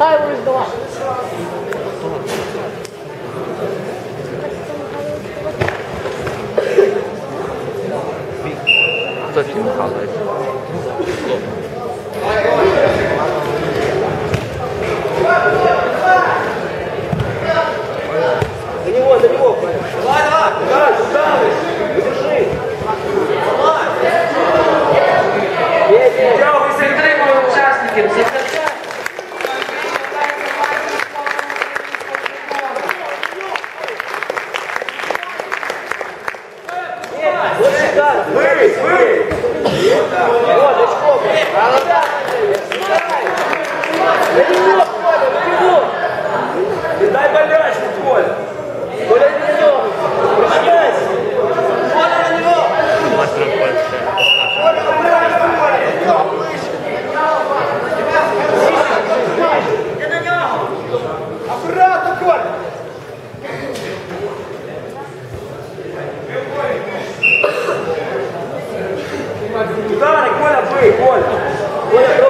Михайлович, давай. Софій Михайлович. За него, за него, Вот сюда. Вы, вы. Вот, очко. Молодец. На него, Коля, на него. Не дай болячку, Коля. Коля, на него. Прижимайся. Коля, на него. Мастер Польщі. Аккуратно, Коля. Удары, Коля, бей, Коля. Cara, escuela, pues, escuela.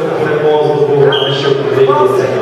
os do Mexeu com